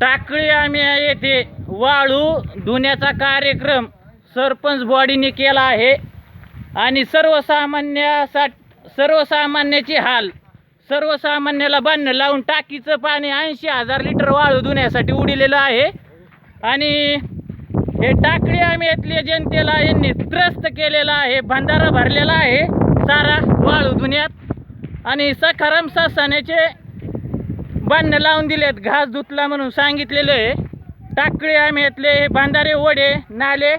टाकळी आम्ही येथे. वाळू धुण्याचा कार्यक्रम सरपंच बॉडीने केला आहे. आणि सर्वसामान्यासाठी सर्वसामान्याची हाल सर्वसामान्याला बांधणं लावून टाकीचं पाणी ऐंशी हजार लिटर वाळू धुण्यासाठी उडिलेलं आहे. आणि हे टाकळी आम्ही इथल्या जनतेला यांनी त्रस्त केलेला आहे भंडारा भरलेला आहे सारा वाळू धुण्यात. आणि सखाराम सासाण्याचे बांधणं लावून दिलेत घास धुतला म्हणून सांगितलेलं आहे. टाकळी आम्ही इथले हे बांधारे ओढे नाले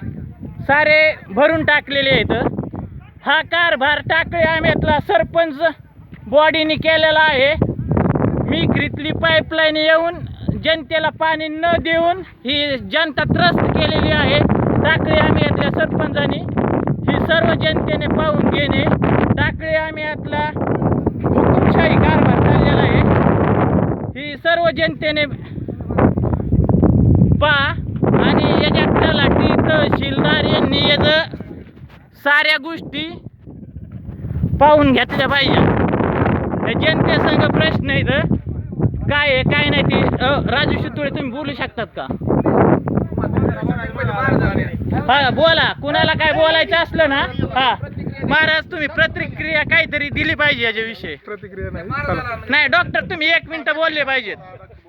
सारे भरून टाकलेले आहेत. हा कारभार टाकळी आम्ही सरपंच बॉडीने केलेला आहे. मिक्रीतली पाईपलाईन येऊन जनतेला पाणी न देऊन ही जनता त्रस्त केलेली आहे. टाकळी आम्ही सरपंचाने. ही सर्व जनतेने पाहून घेणे. टाकळी आम्ही यातला हुकुमशाही कारभार सर्व जनतेने पा आणि याच्यात तलाठी तहसीलदार यांनी याचं साऱ्या गोष्टी पाहून घेतल्या पाहिजे. जनतेसंग प्रश्न इथं. काय आहे काय नाही ते. राजू शितोळे तुम्ही बोलू शकतात का? हा बोला. कुणाला काय बोलायचं असलं ना? हा. महाराज तुम्ही प्रतिक्रिया काहीतरी दिली पाहिजे याच्याविषयी. प्रतिक्रिया नाही. डॉक्टर तुम्ही एक मिनिट बोलले पाहिजेत.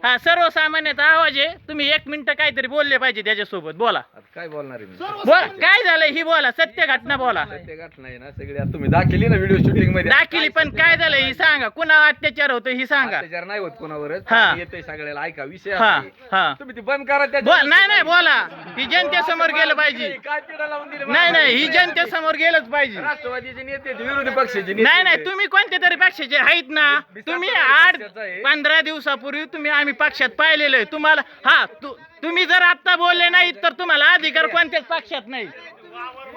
हा सर्वसामान्याचा आवाज आहे. तुम्ही एक मिनिट काहीतरी बोलले पाहिजे त्याच्यासोबत बोला. काय बोलणार आहे मी? बोल काय झालं? ही बोला. सत्य घटना बोला. ते ना सगळी आता तुम्ही दाखिली ना व्हिडिओ शूटिंगमध्ये. दाखिली पण काय झालं ही सांगा. कुणा अत्याचार होतो ही सांगा. अत्याचार नाही होत कोणावरच. हा. येते सगळ्याला ऐका विषय हा असा आहे. हा. तुम्ही ते बंद करा नाही नाही. बोला. ही जनतेसमोर गेलं पाहिजे. काय तिडा लावून दिले नाही नाही ही जनतेसमोर गेलंच पाहिजे. राष्ट्रवादीचे नेते ते विरोधी पक्षाचे नेते नाही नाही. तुम्ही कोणत्या तरी पक्षाचे आहेत ना? तुम्ही आठ पंधरा दिवसापूर्वी तुम्ही आम्ही पक्षात पाहिलेलं आहे. तुम्हाला हा तु- तुम्ही जर आता बोलले नाहीत तर तुम्हाला अधिकार कोणत्याच पक्षात नाही.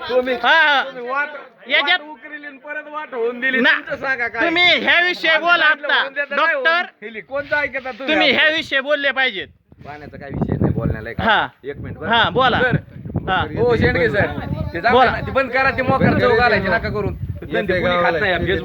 तुम्ही हा हा. तुम्ही वाट याच्यात- वाट उकरली आणि परत वाट होऊन दिली. ना तुमचं सांगा काय? तुम्ही ह्या विषयी बोला आता. डॉक्टर कोणतं ऐकता तुम्ही ह्या विषयी बोलले पाहिजेत. पाण्याचा काय विषय नाही बोलण्याला एक हा. एक मिनिट बरं. हा बोला सर हा हो शेंडगे सर ते बोला. ना, ते बंद करा ते मोकार चौक घालायचे नका करून कोणी खात. नाही